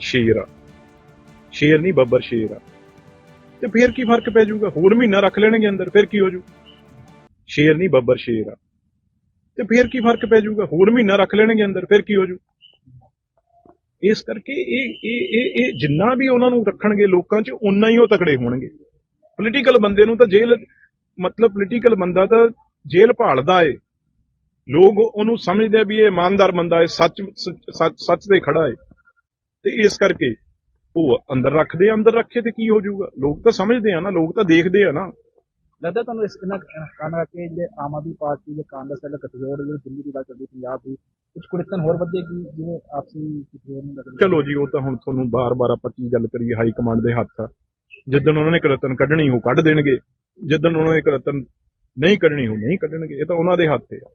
ਸ਼ੇਰ ਆ। ਸ਼ੇਰ ਨਹੀਂ, ਬੱਬਰ ਸ਼ੇਰ ਆ। ਤੇ ਫਿਰ ਕੀ ਫ਼ਰਕ ਪੈ ਜਾਊਗਾ? ਹੋਰ ਮਹੀਨਾ ਰੱਖ ਲੈਣਗੇ ਅੰਦਰ, ਫਿਰ ਕੀ ਹੋ ਜੂ ਸ਼ੇਰ ਨਹੀਂ, ਬੱਬਰ ਸ਼ੇਰ ਆ। ਤੇ ਫੇਰ ਕੀ ਫ਼ਰਕ ਪੈ ਜਾਊਗਾ? ਹੋਰ ਮਹੀਨਾ ਰੱਖ ਲੈਣਗੇ ਅੰਦਰ, ਫਿਰ ਕੀ ਹੋ ਜੂ ਇਸ ਕਰਕੇ ਇਹ ਇਹ ਇਹ ਇਹ ਜਿੰਨਾ ਵੀ ਉਹਨਾਂ ਨੂੰ ਰੱਖਣਗੇ ਲੋਕਾਂ 'ਚ ਉਨਾ ਹੀ ਉਹ ਤਕੜੇ ਹੋਣਗੇ। ਪੋਲੀਟੀਕਲ ਬੰਦੇ ਨੂੰ ਤਾਂ ਜੇਲ੍ਹ, ਮਤਲਬ ਪੋਲੀਟੀਕਲ ਬੰਦਾ ਤਾਂ ਜੇਲ੍ਹ ਭਾਲਦਾ ਏ। ਲੋਕ ਉਹਨੂੰ ਸਮਝਦੇ ਵੀ ਇਹ ਇਮਾਨਦਾਰ ਬੰਦਾ ਏ, ਸੱਚ ਸੱਚ ਸੱਚ ਤੇ ਖੜਾ ਏ। ਤੇ ਇਸ ਕਰਕੇ ਉਹ ਅੰਦਰ ਰੱਖਦੇ ਆ, ਅੰਦਰ ਰੱਖੇ ਤੇ ਕੀ ਹੋ ਜਾਊਗਾ? ਲੋਕ ਤਾਂ ਸਮਝਦੇ ਆ ਨਾ ਲੋਕ ਤਾਂ ਦੇਖਦੇ ਆ ਨਾ। ਲੱਗਦਾ ਤੁਹਾਨੂੰ ਇਸ ਇਹਨਾਂ ਕਾਰਨ ਕਰਕੇ ਜਿਹੜੇ ਆਮ ਆਦਮੀ ਪਾਰਟੀ ਦੇ ਕਾਂਗਰਸ ਵਾਲੇ ਗੱਠਜੋੜ ਜਿਹੜੇ ਦਿੱਲੀ ਦੀ ਗੱਲ ਕਰਦੀ ਪੰਜਾਬ ਦੀ ਕੁਝ ਕੁੜਤਨ ਹੋਰ ਵਧੇਗੀ ਜਿਵੇਂ ਆਪਸੀ ਗੱਠਜੋੜ ਨੂੰ ਲੱਗਦਾ ਚਲੋ ਜੀ ਉਹ ਤਾਂ ਹੁਣ ਤੁਹਾਨੂੰ ਬਾਰ-ਬਾਰ ਆਪਾਂ ਕੀ ਗੱਲ ਕਰੀਏ ਹਾਈ ਕਮਾਂਡ ਦੇ ਹੱਥ ਆ। ਜਿੱਦਣ ਉਹਨਾਂ ਨੇ ਕਰਤਨ ਕੱਢਣੀ ਉਹ ਕੱਢ ਦੇਣਗੇ। ਜਿੱਦਣ ਉਹਨਾਂ ਨੇ ਕਰਤਨ ਨਹੀਂ ਕੱਢਣੀ ਉਹ ਨਹੀਂ ਕੱਢਣਗੇ। ਇਹ ਤਾਂ ਉਹਨਾਂ ਦੇ ਹੱਥ 'ਤੇ ਆ।